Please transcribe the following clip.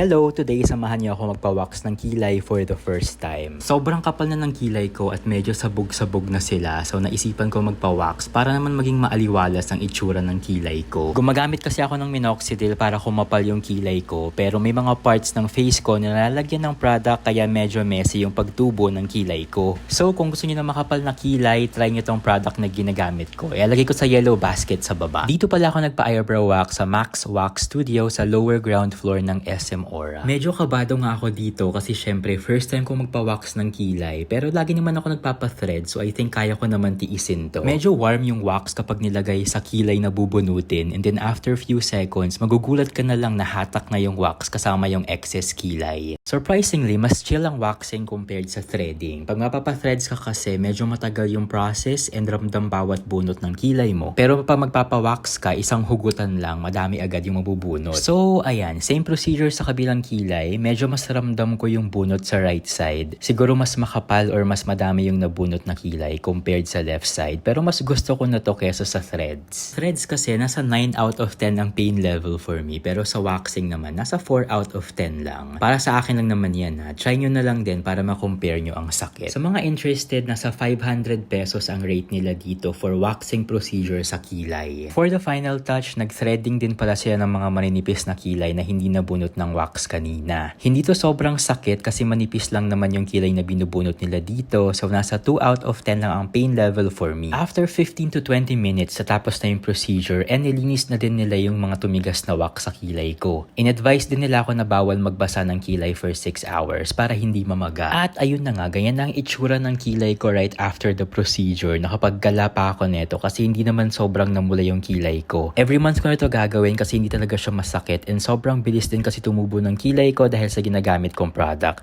Hello! Today, samahan niyo ako magpa-wax ng kilay for the first time. Sobrang kapal na ng kilay ko at medyo sabog-sabog na sila. So, naisipan ko magpa-wax para naman maging maaliwalas ang itsura ng kilay ko. Gumagamit kasi ako ng minoxidil para kumapal yung kilay ko. Pero may mga parts ng face ko na nalalagyan ng product kaya medyo messy yung pagtubo ng kilay ko. So, kung gusto niyo na makapal na kilay, try niyo tong product na ginagamit ko. Ilalagay ko sa yellow basket sa baba. Dito pala ako nagpa-eyebrow wax sa Max Wax Studio sa lower ground floor ng SM Aura. Medyo kabado nga ako dito kasi syempre first time ko magpa-wax ng kilay pero lagi naman ako nagpapa-thread so I think kaya ko naman tiisin to. Medyo warm yung wax kapag nilagay sa kilay na bubunutin and then after few seconds magugulat ka na lang na hatak na yung wax kasama yung excess kilay. Surprisingly, mas chill ang waxing compared sa threading. Pag mapapa-threads ka kasi medyo matagal yung process and ramdam bawat bunot ng kilay mo. Pero pag magpapa-wax ka, isang hugutan lang, madami agad yung mabubunot. So, ayan, same procedure sa kabilang kilay. Medyo mas ramdam ko yung bunot sa right side. Siguro mas makapal or mas madami yung nabunot na kilay compared sa left side. Pero mas gusto ko na to kesa sa threads. Threads kasi nasa 9 out of 10 ang pain level for me. Pero sa waxing naman, nasa 4 out of 10 lang. Para sa akin lang naman yan ha. Try nyo na lang din para ma-compare nyo ang sakit. Sa mga interested, nasa 500 pesos ang rate nila dito for waxing procedure sa kilay. For the final touch, nag-threading din pala sila ng mga maninipis na kilay na hindi nabunot ng wax kanina. Hindi to sobrang sakit kasi manipis lang naman yung kilay na binubunot nila dito. So nasa 2 out of 10 lang ang pain level for me. After 15 to 20 minutes, tatapos na yung procedure and nilinis na din nila yung mga tumigas na wax sa kilay ko. In-advise din nila ako na bawal magbasa ng kilay for 6 hours para hindi mamaga. At ayun na nga, ganyan na ang itsura ng kilay ko right after the procedure. Nakapaggala pa ako neto kasi hindi naman sobrang namula yung kilay ko. Every month ko na ito gagawin kasi hindi talaga siya masakit and sobrang bilis din kasi tumubo ng kilay ko dahil sa ginagamit kong product.